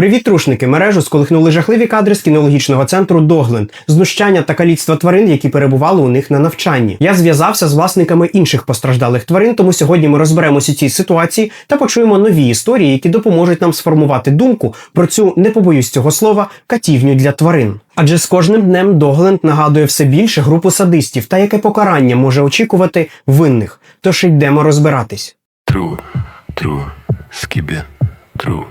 Привіт, трушники! Мережу сколихнули жахливі кадри з кінологічного центру Догленд, знущання та каліцтва тварин, які перебували у них на навчанні. Я зв'язався з власниками інших постраждалих тварин, тому сьогодні ми розберемося цій ситуації та почуємо нові історії, які допоможуть нам сформувати думку про цю не побоюсь цього слова катівню для тварин. Адже з кожним днем Догленд нагадує все більше групу садистів та яке покарання може очікувати винних. Тож йдемо розбиратись. True, true, skibbe, true.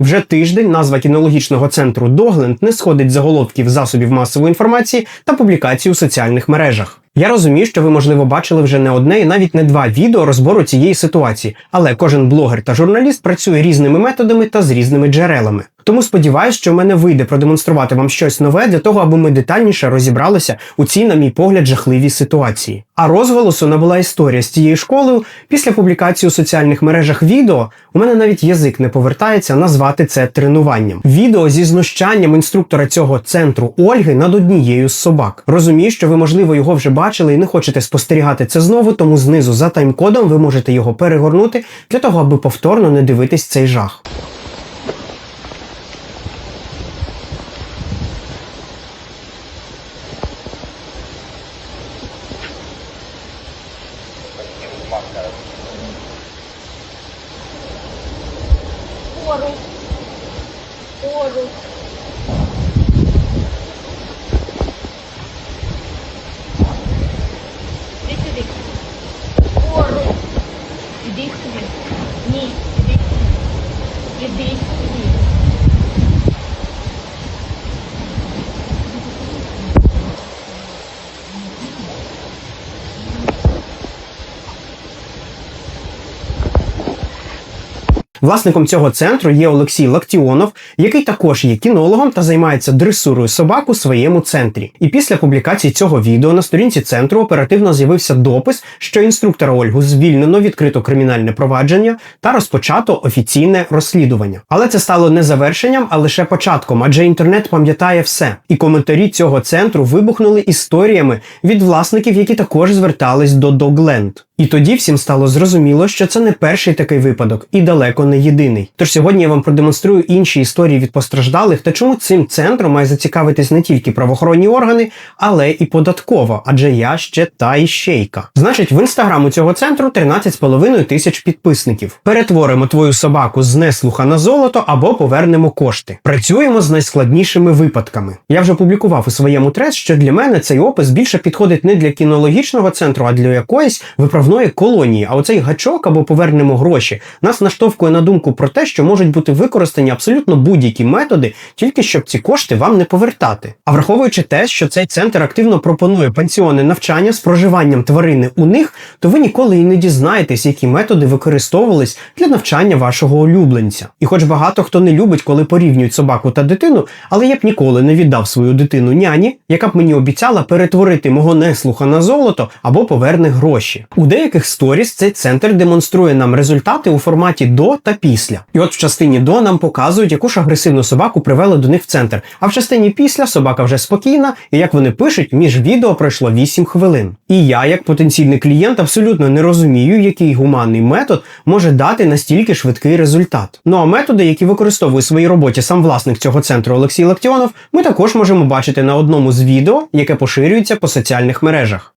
Вже тиждень назва кінологічного центру Догленд не сходить заголовків засобів масової інформації та публікацій у соціальних мережах. Я розумію, що ви, можливо, бачили вже не одне і навіть не два відео розбору цієї ситуації, але кожен блогер та журналіст працює різними методами та з різними джерелами. Тому сподіваюся, що в мене вийде продемонструвати вам щось нове для того, аби ми детальніше розібралися у цій, на мій погляд, жахливій ситуації. А розголосу набула історія з цією школою після публікації у соціальних мережах відео. У мене навіть язик не повертається назвати це тренуванням. Відео зі знущанням інструктора цього центру Ольги над однією з собак. Розумію, що ви, можливо, його вже бачили і не хочете спостерігати це знову, тому знизу за тайм-кодом ви можете його перегорнути для того, аби повторно не дивитись цей жах. Власником цього центру є Олексій Лактіонов, який також є кінологом та займається дресурою собак у своєму центрі. І після публікації цього відео на сторінці центру оперативно з'явився допис, що інструктора Ольгу звільнено, відкрито кримінальне провадження та розпочато офіційне розслідування. Але це стало не завершенням, а лише початком, адже інтернет пам'ятає все. І коментарі цього центру вибухнули історіями від власників, які також звертались до Dogland. І тоді всім стало зрозуміло, що це не перший такий випадок і далеко не єдиний. Тож сьогодні я вам продемонструю інші історії від постраждалих та чому цим центром має зацікавитись не тільки правоохоронні органи, але і податково, адже я ще та іщейка. Значить, в інстаграм у цього центру 13,5 тисяч підписників. Перетворимо твою собаку з неслуха на золото або повернемо кошти. Працюємо з найскладнішими випадками. Я вже публікував у своєму трес, що для мене цей опис більше підходить не для кінологічного центру, а для якоїсь виправної колонії. А оцей гачок або повернемо гроші нас наштовхує на думку про те, що можуть бути використані абсолютно будь-які методи, тільки щоб ці кошти вам не повертати. А враховуючи те, що цей центр активно пропонує пансіони навчання з проживанням тварини у них, то ви ніколи і не дізнаєтесь, які методи використовувались для навчання вашого улюбленця. І хоч багато хто не любить, коли порівнюють собаку та дитину, але я б ніколи не віддав свою дитину няні, яка б мені обіцяла перетворити мого неслуха на золото або поверне гроші. У деяких сторіс цей центр демонструє нам результати у форматі до та після. І от в частині до нам показують, яку ж агресивну собаку привели до них в центр. А в частині після собака вже спокійна, і як вони пишуть, між відео пройшло 8 хвилин. І я, як потенційний клієнт, абсолютно не розумію, який гуманний метод може дати настільки швидкий результат. Ну а методи, які використовує у своїй роботі сам власник цього центру Олексій Лактіонов, ми також можемо бачити на одному з відео, яке поширюється по соціальних мережах.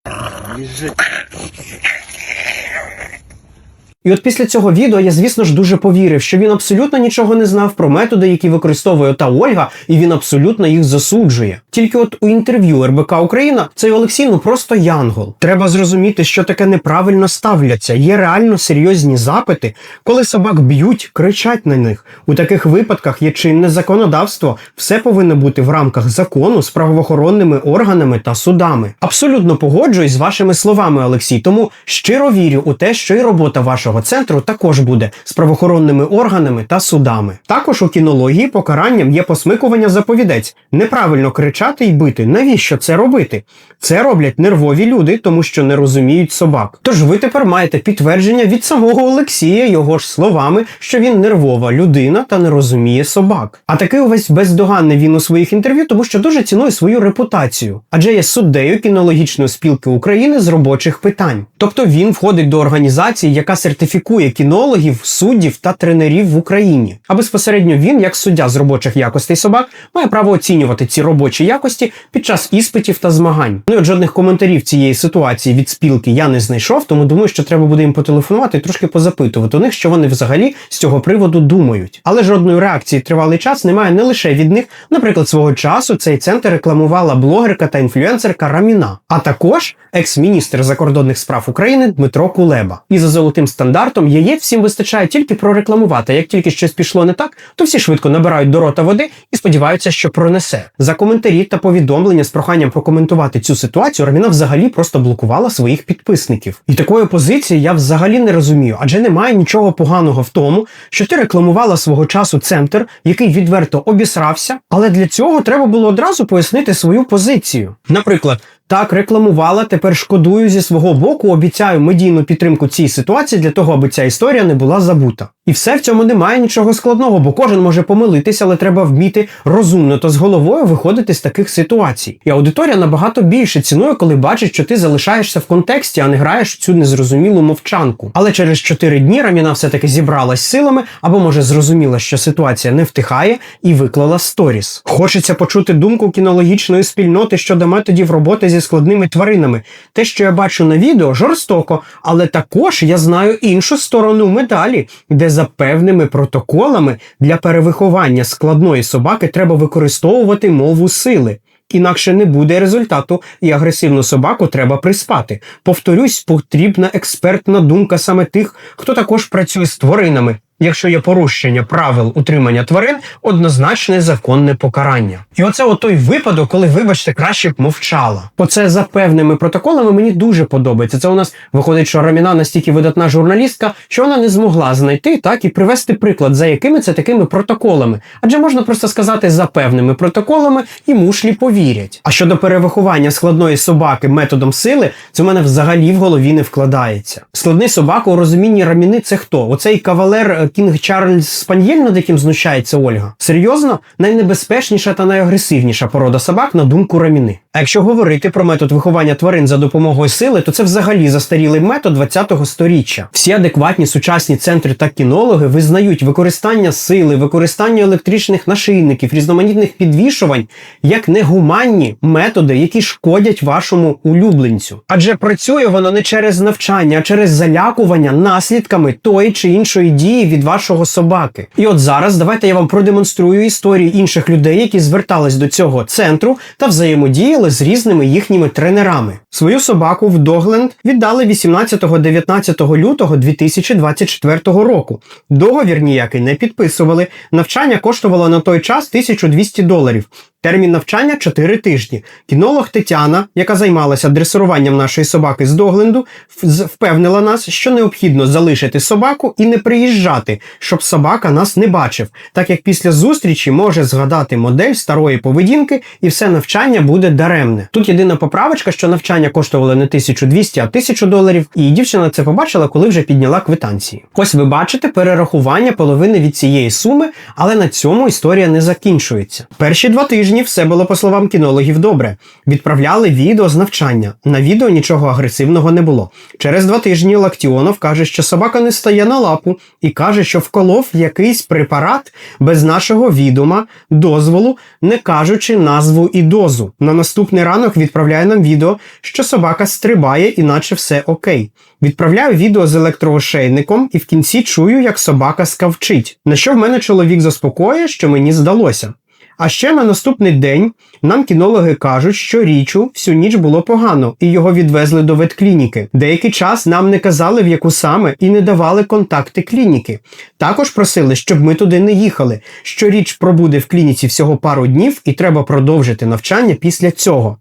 І от після цього відео я, звісно ж, дуже повірив, що він абсолютно нічого не знав про методи, які використовує та Ольга, і він абсолютно їх засуджує. Тільки от у інтерв'ю РБК Україна цей Олексій ну просто янгол. Треба зрозуміти, що таке неправильно ставляться. Є реально серйозні запити, коли собак б'ють, кричать на них. У таких випадках є чинне законодавство. Все повинно бути в рамках закону з правоохоронними органами та судами. Абсолютно погоджуюсь з вашими словами, Олексій. Тому щиро вірю у те, що і робота вашого центру також буде з правоохоронними органами та судами. Також у кінології покаранням є посмикування заповідець. Неправильно кричати і бити. Навіщо це робити? Це роблять нервові люди, тому що не розуміють собак. Тож ви тепер маєте підтвердження від самого Олексія його ж словами, що він нервова людина та не розуміє собак. А такий увесь бездоганний він у своїх інтерв'ю, тому що дуже цінує свою репутацію, адже є суддею кінологічної спілки України з робочих питань. Тобто він входить до організації, яка сертифікує сертифікує кінологів, суддів та тренерів в Україні. А безпосередньо він, як суддя з робочих якостей собак, має право оцінювати ці робочі якості під час іспитів та змагань. Ну і от жодних коментарів цієї ситуації від спілки я не знайшов, тому думаю, що треба буде їм потелефонувати і трошки позапитувати у них, що вони взагалі з цього приводу думають. Але жодної реакції тривалий час немає не лише від них. Наприклад, свого часу цей центр рекламувала блогерка та інфлюенсерка Раміна, а також екс-міністр закордонних справ України Дмитро Кулеба. І за золотим стандартом яєць всім вистачає тільки прорекламувати. Як тільки щось пішло не так, то всі швидко набирають до рота води і сподіваються, що пронесе. За коментарі та повідомлення з проханням прокоментувати цю ситуацію Раміна взагалі просто блокувала своїх підписників. І такої позиції я взагалі не розумію, адже немає нічого поганого в тому, що ти рекламувала свого часу центр, який відверто обісрався, але для цього треба було одразу пояснити свою позицію. Наприклад. Так, рекламувала, тепер шкодую зі свого боку, обіцяю медійну підтримку цій ситуації для того, аби ця історія не була забута. І все в цьому немає нічого складного, бо кожен може помилитися, але треба вміти розумно та з головою виходити з таких ситуацій. І аудиторія набагато більше цінує, коли бачить, що ти залишаєшся в контексті, а не граєш в цю незрозумілу мовчанку. Але через 4 дні Раміна все-таки зібралась силами, або може зрозуміла, що ситуація не втихає, і виклала сторіс. Хочеться почути думку кінологічної спільноти щодо методів роботи зі складними тваринами. Те, що я бачу на відео, жорстоко, але також я знаю іншу сторону медалі, де за певними протоколами для перевиховання складної собаки треба використовувати мову сили. Інакше не буде результату, і агресивну собаку треба приспати. Повторюсь, потрібна експертна думка саме тих, хто також працює з тваринами. Якщо є порушення правил утримання тварин, однозначне законне покарання. І оце от той випадок, коли, вибачте, краще б мовчала. Оце за певними протоколами мені дуже подобається. Це у нас виходить, що Раміна настільки видатна журналістка, що вона не змогла знайти так і привести приклад, за якими це такими протоколами. Адже можна просто сказати за певними протоколами і мушлі повірять. А щодо перевиховання складної собаки методом сили, це в мене взагалі в голові не вкладається. Складний собака у розумінні Раміни це хто? Оцей кавалер Кінг Чарльз Спаньєль, над яким знущається Ольга. Серйозно, найнебезпечніша та найагресивніша порода собак на думку Раміни. А якщо говорити про метод виховання тварин за допомогою сили, то це взагалі застарілий метод 20-го сторіччя. Всі адекватні сучасні центри та кінологи визнають використання сили, використання електричних нашийників, різноманітних підвішувань як негуманні методи, які шкодять вашому улюбленцю. Адже працює воно не через навчання, а через залякування наслідками тої чи іншої дії від вашого собаки. І от зараз давайте я вам продемонструю історії інших людей, які звертались до цього центру та взаємодіяли з різними їхніми тренерами. Свою собаку в Догленд віддали 18-19 лютого 2024 року. Договір ніякий не підписували. Навчання коштувало на той час 1200 доларів. Термін навчання 4 тижні. Кінолог Тетяна, яка займалася дресируванням нашої собаки з Догленду, впевнила нас, що необхідно залишити собаку і не приїжджати, щоб собака нас не бачив, так як після зустрічі може згадати модель старої поведінки і все навчання буде даремне. Тут єдина поправочка, що навчання коштувало не 1200, а 1000 доларів, і дівчина це побачила, коли вже підняла квитанції. Ось ви бачите перерахування половини від цієї суми, але на цьому історія не закінчується. Перші два тижні все було, по словам кінологів, добре. Відправляли відео з навчання. На відео нічого агресивного не було. Через два тижні Лактіонов каже, що собака не стає на лапу і каже, що вколов якийсь препарат без нашого відома, дозволу, не кажучи назву і дозу. На наступний ранок відправляє нам відео, що собака стрибає, іначе все окей. Відправляю відео з електроошейником і в кінці чую, як собака скавчить. На що в мене чоловік заспокоює, що мені здалося. А ще на наступний день нам кінологи кажуть, що річу всю ніч було погано, і його відвезли до ветклініки. Деякий час нам не казали, в яку саме, і не давали контакти клініки. Також просили, щоб ми туди не їхали. що річ пробуде в клініці всього пару днів, і треба продовжити навчання після цього.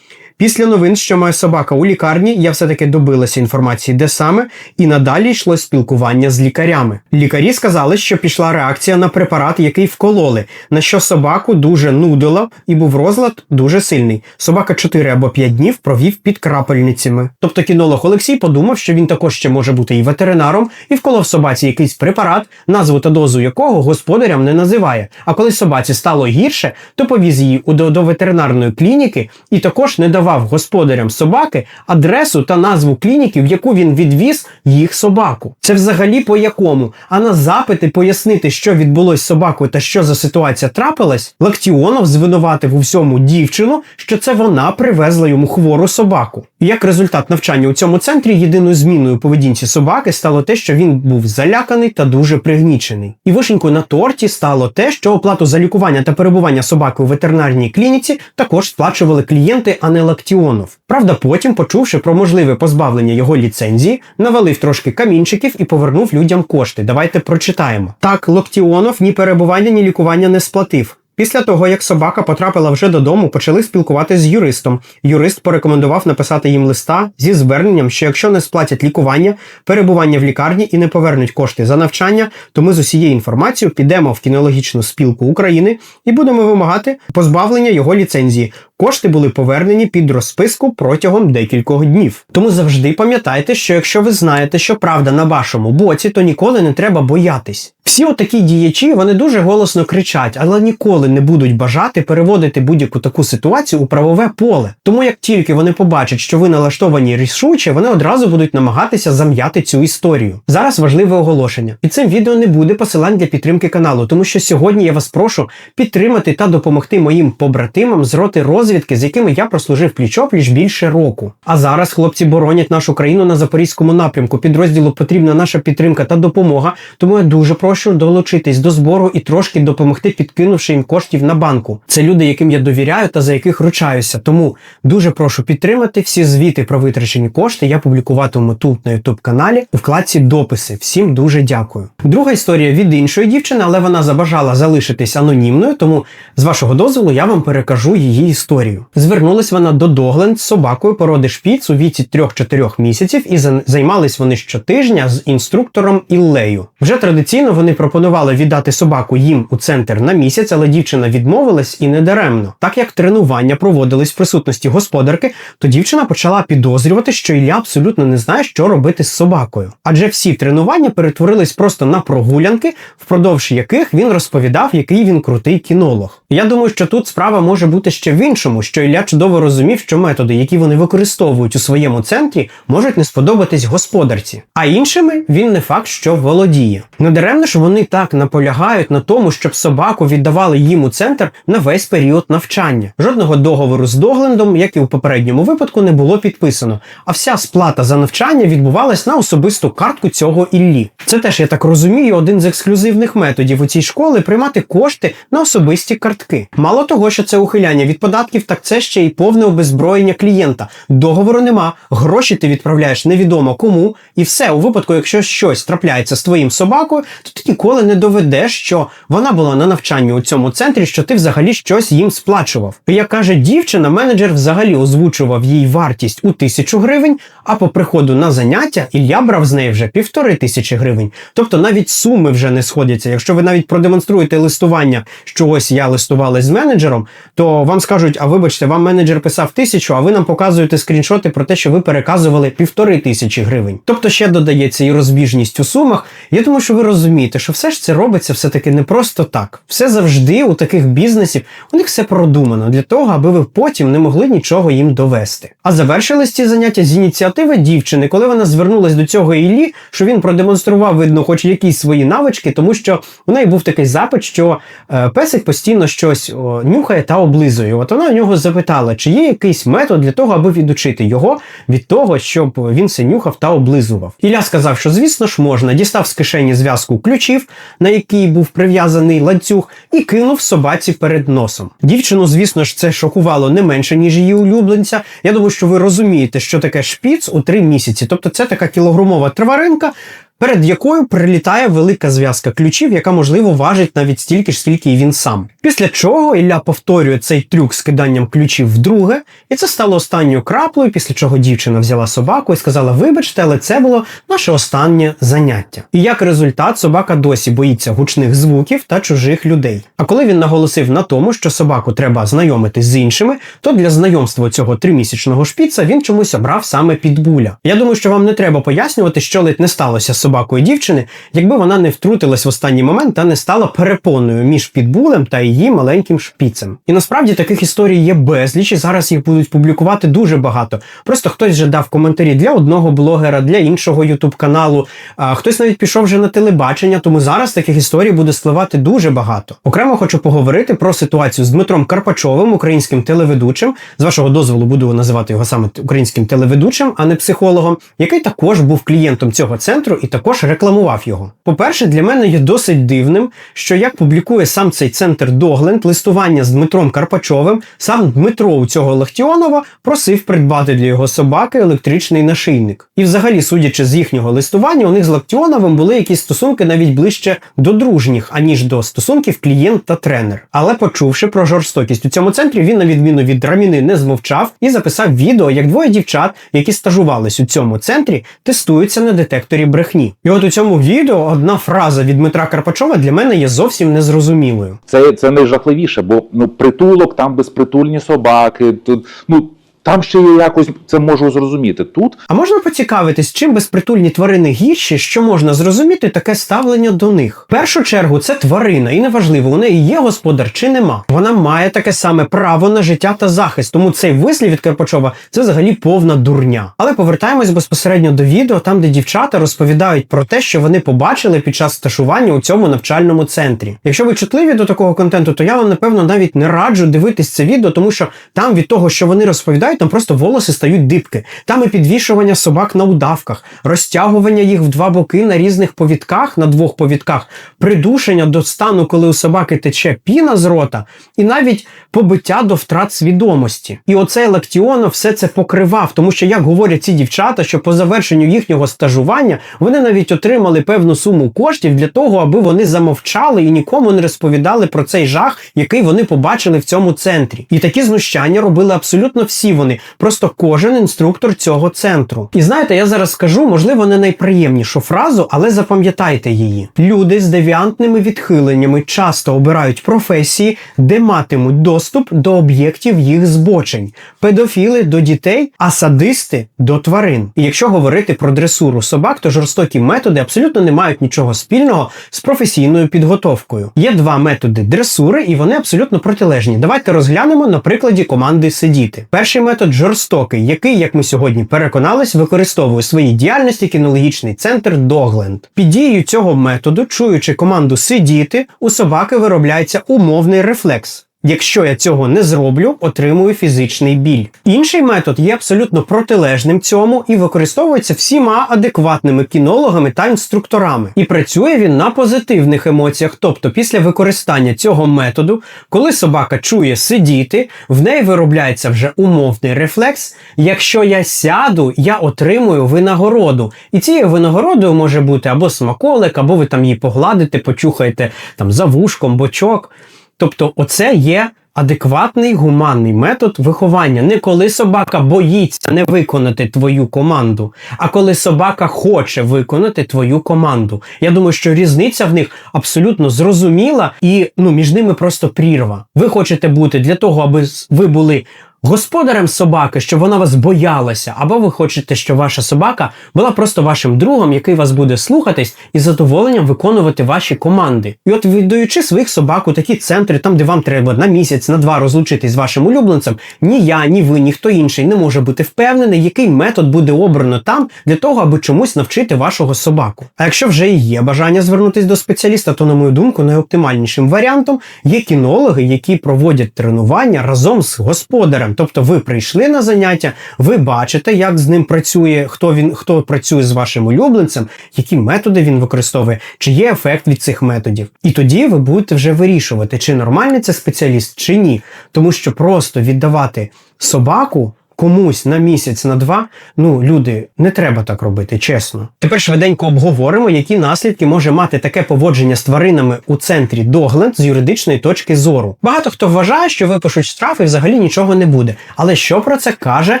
Після новин, що моя собака у лікарні, я все-таки добилася інформації, де саме, і надалі йшло спілкування з лікарями. Лікарі сказали, що пішла реакція на препарат, який вкололи, на що собаку дуже нудило і був розлад дуже сильний. Собака 4 або 5 днів провів під крапельницями. Тобто кінолог Олексій подумав, що він також ще може бути і ветеринаром, і вколов собаці якийсь препарат, назву та дозу якого господарям не називає. А коли собаці стало гірше, то повіз її до, до ветеринарної клініки і також не давав надавав господарям собаки адресу та назву клініки, в яку він відвіз їх собаку. Це взагалі по якому? А на запити пояснити, що відбулось з собакою та що за ситуація трапилась, Лактіонов звинуватив у всьому дівчину, що це вона привезла йому хвору собаку. І як результат навчання у цьому центрі єдиною зміною поведінці собаки стало те, що він був заляканий та дуже пригнічений. І вишенькою на торті стало те, що оплату за лікування та перебування собаки у ветеринарній клініці також сплачували клієнти, а не Лактіонов. Правда, потім, почувши про можливе позбавлення його ліцензії, навалив трошки камінчиків і повернув людям кошти. Давайте прочитаємо. Так, Локтіонов ні перебування, ні лікування не сплатив. Після того, як собака потрапила вже додому, почали спілкуватися з юристом. Юрист порекомендував написати їм листа зі зверненням, що якщо не сплатять лікування, перебування в лікарні і не повернуть кошти за навчання, то ми з усією інформацією підемо в кінологічну спілку України і будемо вимагати позбавлення його ліцензії. Кошти були повернені під розписку протягом декількох днів. Тому завжди пам'ятайте, що якщо ви знаєте, що правда на вашому боці, то ніколи не треба боятись. Всі отакі діячі вони дуже голосно кричать, але ніколи не будуть бажати переводити будь-яку таку ситуацію у правове поле. Тому як тільки вони побачать, що ви налаштовані рішуче, вони одразу будуть намагатися зам'яти цю історію. Зараз важливе оголошення. Під цим відео не буде посилань для підтримки каналу, тому що сьогодні я вас прошу підтримати та допомогти моїм побратимам з роти розвідки, з якими я прослужив пліч-опліч більше року. А зараз хлопці боронять нашу країну на запорізькому напрямку. Підрозділу потрібна наша підтримка та допомога. Тому я дуже прошу долучитись до збору і трошки допомогти, підкинувши їм коштів на банку. Це люди, яким я довіряю та за яких ручаюся. Тому дуже прошу підтримати всі звіти про витрачені кошти. Я публікуватиму тут на youtube каналі у вкладці дописи. Всім дуже дякую. Друга історія від іншої дівчини, але вона забажала залишитись анонімною, тому з вашого дозволу я вам перекажу її історію. Звернулась вона до Догленд з собакою породи шпіц у віці 3-4 місяців і за- займались вони щотижня з інструктором Іллею. Вже традиційно вони пропонували віддати собаку їм у центр на місяць, але дівчина відмовилась і не даремно. Так як тренування проводились в присутності господарки, то дівчина почала підозрювати, що Ілля абсолютно не знає, що робити з собакою. Адже всі тренування перетворились просто на прогулянки, впродовж яких він розповідав, який він крутий кінолог. Я думаю, що тут справа може бути ще в іншому, що Ілля чудово розумів, що методи, які вони використовують у своєму центрі, можуть не сподобатись господарці. А іншими він не факт, що володіє. Недаремно ж вони так наполягають на тому, щоб собаку віддавали їм у центр на весь період навчання. Жодного договору з доглендом, як і у попередньому випадку, не було підписано. А вся сплата за навчання відбувалась на особисту картку цього Іллі. Це теж, я так розумію, один з ексклюзивних методів у цій школі приймати кошти на особисті картки. Мало того, що це ухиляння від податків, так це ще й повне обезброєння клієнта. Договору нема, гроші ти відправляєш невідомо кому, і все у випадку, якщо щось трапляється з твоїм собакою, то ти ніколи не доведеш, що вона була на навчанні у цьому центрі, що ти взагалі щось їм сплачував. Як каже дівчина, менеджер взагалі озвучував їй вартість у тисячу гривень, а по приходу на заняття Ілля брав з неї вже півтори тисячі гривень. Тобто навіть суми вже не сходяться. Якщо ви навіть продемонструєте листування, що ось я листувалась з менеджером, то вам скажуть: а вибачте, вам менеджер писав тисячу, а ви нам показуєте скріншоти про те, що ви переказували півтори тисячі гривень. Тобто ще додається і розбіжність у сумах. Я думаю, що ви розумієте, що все ж це робиться все-таки не просто так. Все завжди у таких бізнесів у них все продумано для того, аби ви потім не могли нічого їм довести. А завершились ці заняття з ініціативи дівчини, коли вона звернулась до цього Іллі, що він продемонстрував, видно, хоч якісь свої навички, тому що у неї був такий запит, що е, песик постійно щось о, нюхає та облизує. От вона нього запитала, чи є якийсь метод для того, аби відучити його від того, щоб він все нюхав та облизував. Ілля сказав, що звісно ж можна, дістав з кишені зв'язку ключів, на який був прив'язаний ланцюг, і кинув собаці перед носом. Дівчину, звісно ж, це шокувало не менше, ніж її улюбленця. Я думаю, що ви розумієте, що таке шпіц у три місяці. Тобто це така кілограмова тваринка, перед якою прилітає велика зв'язка ключів, яка, можливо, важить навіть стільки ж, скільки і він сам. Після чого Ілля повторює цей трюк з киданням ключів вдруге, і це стало останньою краплею, після чого дівчина взяла собаку і сказала: Вибачте, але це було наше останнє заняття. І як результат, собака досі боїться гучних звуків та чужих людей. А коли він наголосив на тому, що собаку треба знайомити з іншими, то для знайомства цього тримісячного шпіца він чомусь обрав саме підбуля. Я думаю, що вам не треба пояснювати, що ледь не сталося собакою дівчини, якби вона не втрутилась в останній момент та не стала перепоною між підбулем та її маленьким шпіцем. І насправді таких історій є безліч, і зараз їх будуть публікувати дуже багато. Просто хтось вже дав коментарі для одного блогера, для іншого ютуб каналу. А хтось навіть пішов вже на телебачення, тому зараз таких історій буде спливати дуже багато. Окремо хочу поговорити про ситуацію з Дмитром Карпачовим, українським телеведучим. З вашого дозволу буду називати його саме українським телеведучим, а не психологом, який також був клієнтом цього центру і також рекламував його. По-перше, для мене є досить дивним, що як публікує сам цей центр Догленд листування з Дмитром Карпачовим, сам Дмитро у цього Лахтіонова просив придбати для його собаки електричний нашийник. І взагалі, судячи з їхнього листування, у них з Лахтіоновим були якісь стосунки навіть ближче до дружніх, аніж до стосунків клієнт та тренер. Але почувши про жорстокість у цьому центрі, він на відміну від Раміни не змовчав і записав відео, як двоє дівчат, які стажувались у цьому центрі, тестуються на детекторі брехні. І от у цьому відео одна фраза від Дмитра Карпачова для мене є зовсім незрозумілою. Це, це найжахливіше, бо ну притулок, там безпритульні собаки. Тут ну там ще я якось це можу зрозуміти. Тут А можна поцікавитись, чим безпритульні тварини гірші, що можна зрозуміти таке ставлення до них? В першу чергу це тварина, і неважливо, у неї є господар чи нема. Вона має таке саме право на життя та захист. Тому цей вислів від Карпачова це взагалі повна дурня. Але повертаємось безпосередньо до відео, там де дівчата розповідають про те, що вони побачили під час стажування у цьому навчальному центрі. Якщо ви чутливі до такого контенту, то я вам напевно навіть не раджу дивитись це відео, тому що там від того, що вони розповідають, там просто волоси стають дибки. Там і підвішування собак на удавках, розтягування їх в два боки на різних повідках, на двох повідках, придушення до стану, коли у собаки тече піна з рота, і навіть побиття до втрат свідомості. І оцей Лактіонов все це покривав, тому що, як говорять ці дівчата, що по завершенню їхнього стажування вони навіть отримали певну суму коштів для того, аби вони замовчали і нікому не розповідали про цей жах, який вони побачили в цьому центрі. І такі знущання робили абсолютно всі вони, просто кожен інструктор цього центру. І знаєте, я зараз скажу, можливо, не найприємнішу фразу, але запам'ятайте її. Люди з девіантними відхиленнями часто обирають професії, де матимуть доступ до об'єктів їх збочень, педофіли до дітей, а садисти до тварин. І якщо говорити про дресуру собак, то жорстокі методи абсолютно не мають нічого спільного з професійною підготовкою. Є два методи дресури, і вони абсолютно протилежні. Давайте розглянемо на прикладі команди сидіти. Перший метод жорстокий, який, як ми сьогодні переконались, використовує у своїй діяльності кінологічний центр Догленд. Під дією цього методу, чуючи команду сидіти, у собаки виробляється умовний рефлекс. Якщо я цього не зроблю, отримую фізичний біль. Інший метод є абсолютно протилежним цьому і використовується всіма адекватними кінологами та інструкторами. І працює він на позитивних емоціях. Тобто, після використання цього методу, коли собака чує сидіти, в неї виробляється вже умовний рефлекс. Якщо я сяду, я отримую винагороду. І цією винагородою може бути або смаколик, або ви там її погладите, почухаєте там за вушком, бочок. Тобто, оце є адекватний гуманний метод виховання. Не коли собака боїться не виконати твою команду, а коли собака хоче виконати твою команду. Я думаю, що різниця в них абсолютно зрозуміла, і ну між ними просто прірва. Ви хочете бути для того, аби ви були. Господарем собаки, щоб вона вас боялася, або ви хочете, щоб ваша собака була просто вашим другом, який вас буде слухатись і задоволенням виконувати ваші команди. І от віддаючи своїх собак у такі центри, там де вам треба на місяць, на два розлучитись з вашим улюбленцем, ні я, ні ви, ніхто інший не може бути впевнений, який метод буде обрано там для того, аби чомусь навчити вашого собаку. А якщо вже і є бажання звернутися до спеціаліста, то на мою думку найоптимальнішим варіантом є кінологи, які проводять тренування разом з господарем. Тобто ви прийшли на заняття, ви бачите, як з ним працює, хто він хто працює з вашим улюбленцем, які методи він використовує, чи є ефект від цих методів. І тоді ви будете вже вирішувати, чи нормальний це спеціаліст, чи ні. Тому що просто віддавати собаку. Комусь на місяць, на два, ну люди, не треба так робити, чесно. Тепер швиденько обговоримо, які наслідки може мати таке поводження з тваринами у центрі Догленд з юридичної точки зору. Багато хто вважає, що випишуть штраф і взагалі нічого не буде. Але що про це каже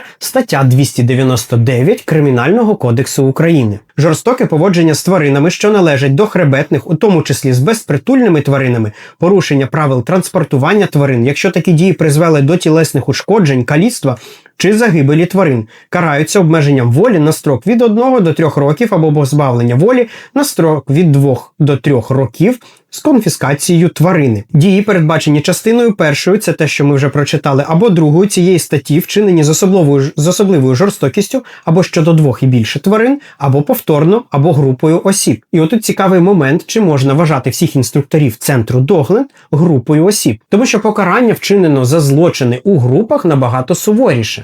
стаття 299 Кримінального кодексу України? Жорстоке поводження з тваринами, що належать до хребетних, у тому числі з безпритульними тваринами, порушення правил транспортування тварин, якщо такі дії призвели до тілесних ушкоджень, каліцтва, чи загибелі тварин, караються обмеженням волі на строк від 1 до 3 років або позбавлення волі на строк від 2 до 3 років з конфіскацією тварини. Дії, передбачені частиною першою, це те, що ми вже прочитали, або другою цієї статті, вчинені з особливою з особливою жорстокістю, або щодо двох і більше тварин, або повторно, або групою осіб. І отут цікавий момент, чи можна вважати всіх інструкторів центру Догленд групою осіб, тому що покарання вчинено за злочини у групах набагато суворіше.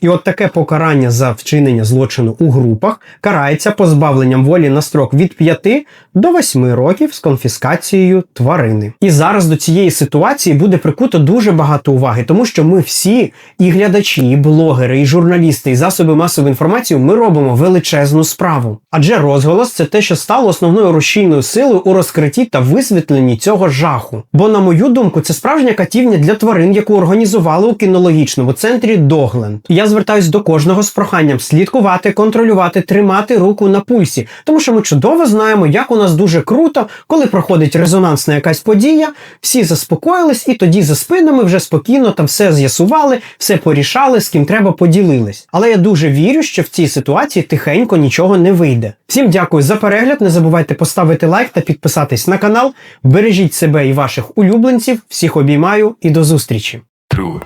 І от таке покарання за вчинення злочину у групах карається позбавленням волі на строк від 5 до 8 років з конфіскацією тварини. І зараз до цієї ситуації буде прикуто дуже багато уваги, тому що ми всі, і глядачі, і блогери, і журналісти, і засоби масової інформації, ми робимо величезну справу. Адже розголос це те, що стало основною рушійною силою у розкритті та висвітленні цього жаху. Бо, на мою думку, це справжня катівня для тварин, яку організували у кінологічному центрі Догленд. Я звертаюсь до кожного з проханням слідкувати, контролювати, тримати руку на пульсі, тому що ми чудово знаємо, як у нас дуже круто, коли проходить резонансна якась подія, всі заспокоїлись, і тоді за спинами вже спокійно там все з'ясували, все порішали, з ким треба поділились. Але я дуже вірю, що в цій ситуації тихенько нічого не вийде. Всім дякую за перегляд. Не забувайте поставити лайк та підписатись на канал. Бережіть себе і ваших улюбленців. Всіх обіймаю і до зустрічі! Тру,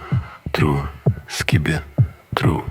тру, скибе, тру.